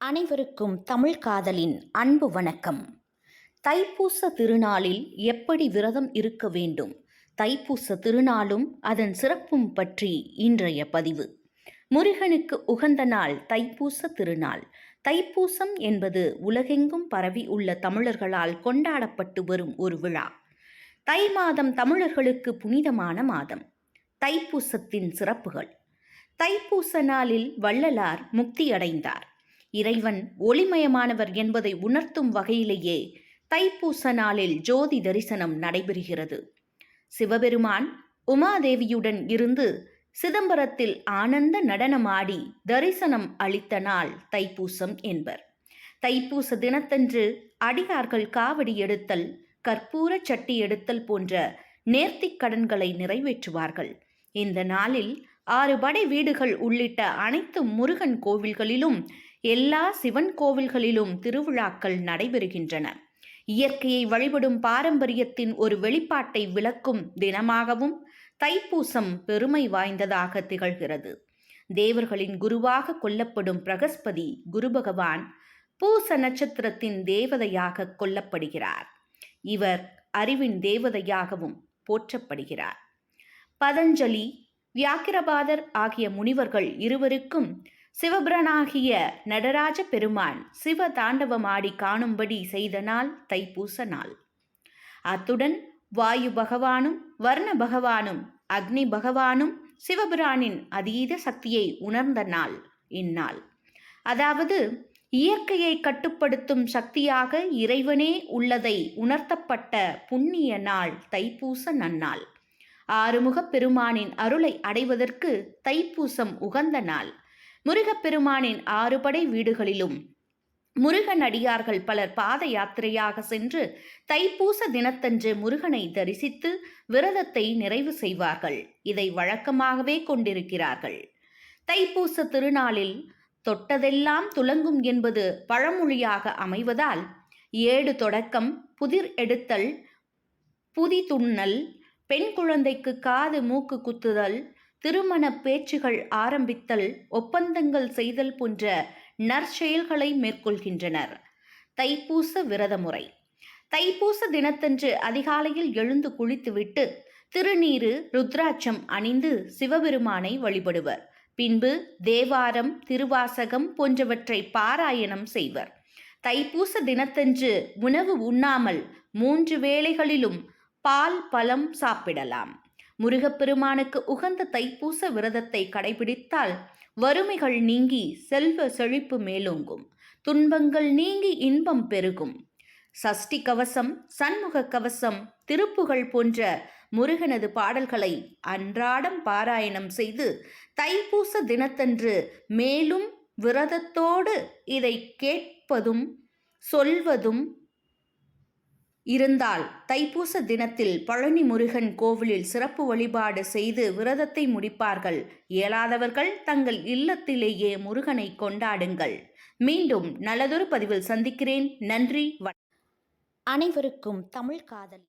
அனைவருக்கும் தமிழ் காதலின் அன்பு வணக்கம். தைப்பூச திருநாளில் எப்படி விரதம் இருக்க வேண்டும்? தைப்பூச திருநாளும் அதன் சிறப்பும் பற்றி இன்றைய பதிவு. முருகனுக்கு உகந்த நாள் தைப்பூச திருநாள். தைப்பூசம் என்பது உலகெங்கும் பரவி உள்ள தமிழர்களால் கொண்டாடப்பட்டு வரும் ஒரு விழா. தை மாதம் தமிழர்களுக்கு புனிதமான மாதம். தைப்பூசத்தின் சிறப்புகள். தைப்பூச நாளில் வள்ளலார் முக்தியடைந்தார். இறைவன் ஒளிமயமானவர் என்பதை உணர்த்தும் வகையிலேயே தைப்பூச நாளில் ஜோதி தரிசனம் நடைபெறுகிறது. சிவபெருமான் உமாதேவியுடன் இருந்து சிதம்பரத்தில் ஆனந்த நடனமாடி தரிசனம் அளித்த நாள் தைப்பூசம் என்பர். தைப்பூச தினத்தன்று அடியார்கள் காவடி எடுத்தல் கற்பூர சட்டி எடுத்தல் போன்ற நேர்த்திக் கடன்களை நிறைவேற்றுவார்கள். இந்த நாளில் ஆறு படை வீடுகள் உள்ளிட்ட அனைத்து முருகன் கோவில்களிலும் எல்லா சிவன் கோவில்களிலும் திருவிழாக்கள் நடைபெறுகின்றன. இயற்கையை வழிபடும் பாரம்பரியத்தின் ஒரு வெளிப்பாட்டை விளக்கும் தினமாகவும் தைப்பூசம் பெருமை வாய்ந்ததாக திகழ்கிறது. தேவர்களின் குருவாக கொல்லப்படும் பிரகஸ்பதி குரு பகவான் பூச நட்சத்திரத்தின் தேவதையாக கொல்லப்படுகிறார். இவர் அறிவின் தேவதையாகவும் போற்றப்படுகிறார். பதஞ்சலி வியாக்கிரபாதர் ஆகிய முனிவர்கள் இருவருக்கும் சிவபிரனாகிய நடராஜ பெருமான் சிவ தாண்டவமாடி காணும்படி செய்த நாள் தைப்பூச நாள். அத்துடன் வாயு பகவானும் வர்ண பகவானும் அக்னி பகவானும் சிவபிரானின் அதீத சக்தியை உணர்ந்த நாள் இந்நாள். அதாவது இயற்கையை கட்டுப்படுத்தும் சக்தியாக இறைவனே உள்ளதை உணர்த்தப்பட்ட புண்ணிய நாள் தைப்பூச நன்னாள். ஆறுமுகப் பெருமானின் அருளை அடைவதற்கு தைப்பூசம் உகந்த நாள். முருகப்பெருமானின் ஆறுபடை வீடுகளிலும் முருகன் அடியார்கள் பலர் பாத யாத்திரையாக சென்று தைப்பூச தினத்தன்று முருகனை தரிசித்து விரதத்தை நிறைவு செய்வார்கள். இதை வழக்கமாகவே கொண்டிருக்கிறார்கள். தைப்பூச திருநாளில் தொட்டதெல்லாம் துலங்கும் என்பது பழமொழியாக அமைவதால் ஏடு தொடக்கம் புதிர் எடுத்தல் புதி துண்ணல் பெண் குழந்தைக்கு காது மூக்கு குத்துதல் திருமண பேச்சுகள் ஆரம்பித்தல் ஒப்பந்தங்கள் செய்தல் போன்ற நற்செயல்களை மேற்கொள்கின்றனர். தைப்பூச விரத முறை தைப்பூச தினத்தன்று அதிகாலையில் எழுந்து குளித்துவிட்டு திருநீரு ருத்ராட்சம் அணிந்து சிவபெருமானை வழிபடுவர். பின்பு தேவாரம் திருவாசகம் போன்றவற்றை பாராயணம் செய்வர். தைப்பூச தினத்தன்று உணவு உண்ணாமல் மூன்று வேளைகளிலும் பால் பழம் சாப்பிடலாம். முருகப்பெருமானுக்கு உகந்த தைப்பூச விரதத்தை கடைபிடித்தால் வறுமைகள் நீங்கி செல்வ செழிப்பு மேலோங்கும். துன்பங்கள் நீங்கி இன்பம் பெருகும். சஷ்டி கவசம் சண்முக கவசம் திருப்புகள் போன்ற முருகனது பாடல்களை அன்றாடம் பாராயணம் செய்து தைப்பூச தினத்தன்று மேலும் விரதத்தோடு இதை கேட்பதும் சொல்வதும் இருந்தால் தைப்பூச தினத்தில் பழனி முருகன் கோவிலில் சிறப்பு வழிபாடு செய்து விரதத்தை முடிப்பார்கள். இயலாதவர்கள் தங்கள் இல்லத்திலேயே முருகனை கொண்டாடுங்கள். மீண்டும் நல்லதொரு பதிவில் சந்திக்கிறேன். நன்றி அனைவருக்கும் தமிழ் காதல்.